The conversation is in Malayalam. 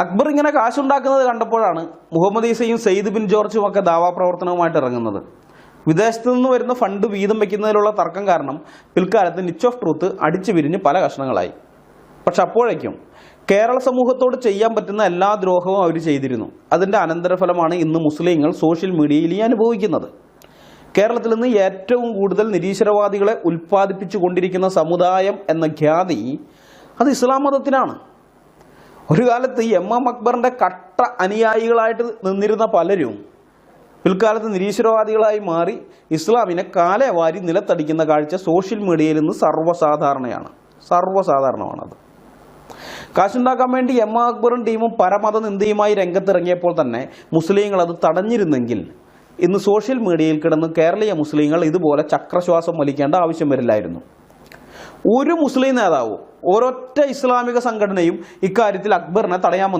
അക്ബർ ഇങ്ങനെ കാശുണ്ടാക്കുന്നത് കണ്ടപ്പോഴാണ് മുഹമ്മദ് ഈസയും സെയ്ദ് ബിൻ ജോർജും ഒക്കെ ദാവാ പ്രവർത്തനവുമായിട്ട് ഇറങ്ങുന്നത്. വിദേശത്തു നിന്ന് വരുന്ന ഫണ്ട് വീതം വയ്ക്കുന്നതിലുള്ള തർക്കം കാരണം പിൽക്കാലത്ത് നിച്ച് ഓഫ് ട്രൂത്ത് അടിച്ചു വിരിഞ്ഞ് പല കഷ്ണങ്ങളായി. പക്ഷെ അപ്പോഴേക്കും കേരള സമൂഹത്തോട് ചെയ്യാൻ പറ്റുന്ന എല്ലാ ദ്രോഹവും അവർ ചെയ്തിരുന്നു. അതിന്റെ അനന്തരഫലമാണ് ഇന്ന് മുസ്ലിങ്ങൾ സോഷ്യൽ മീഡിയയിൽ ഈ അനുഭവിക്കുന്നത്. കേരളത്തിൽ നിന്ന് ഏറ്റവും കൂടുതൽ നിരീശ്വരവാദികളെ ഉൽപ്പാദിപ്പിച്ചു കൊണ്ടിരിക്കുന്ന സമുദായം എന്ന ഖ്യാതി അത് ഇസ്ലാം മതത്തിനാണ്. ഒരു കാലത്ത് എം എം അക്ബറിന്റെ കട്ട അനുയായികളായിട്ട് നിന്നിരുന്ന പലരും പിൽക്കാലത്ത് നിരീശ്വരവാദികളായി മാറി ഇസ്ലാമിനെ കാലെ വാരി നിലത്തടിക്കുന്ന കാഴ്ച സോഷ്യൽ മീഡിയയിൽ നിന്ന് സർവസാധാരണയാണ്. സർവസാധാരണമാണത്. കാശുണ്ടാക്കാൻ വേണ്ടി എം അക്ബറും ടീമും പരമത നിന്ദയുമായി രംഗത്തിറങ്ങിയപ്പോൾ തന്നെ മുസ്ലിങ്ങൾ അത് തടഞ്ഞിരുന്നെങ്കിൽ ഇന്ന് സോഷ്യൽ മീഡിയയിൽ കിടന്ന് കേരളീയ മുസ്ലിങ്ങൾ ഇതുപോലെ ചക്രശ്വാസം വലിക്കേണ്ട ആവശ്യം വരില്ലായിരുന്നു. ഒരു മുസ്ലിം നേതാവും ഒരൊറ്റ ഇസ്ലാമിക സംഘടനയും ഇക്കാര്യത്തിൽ അക്ബറിനെ തടയാൻ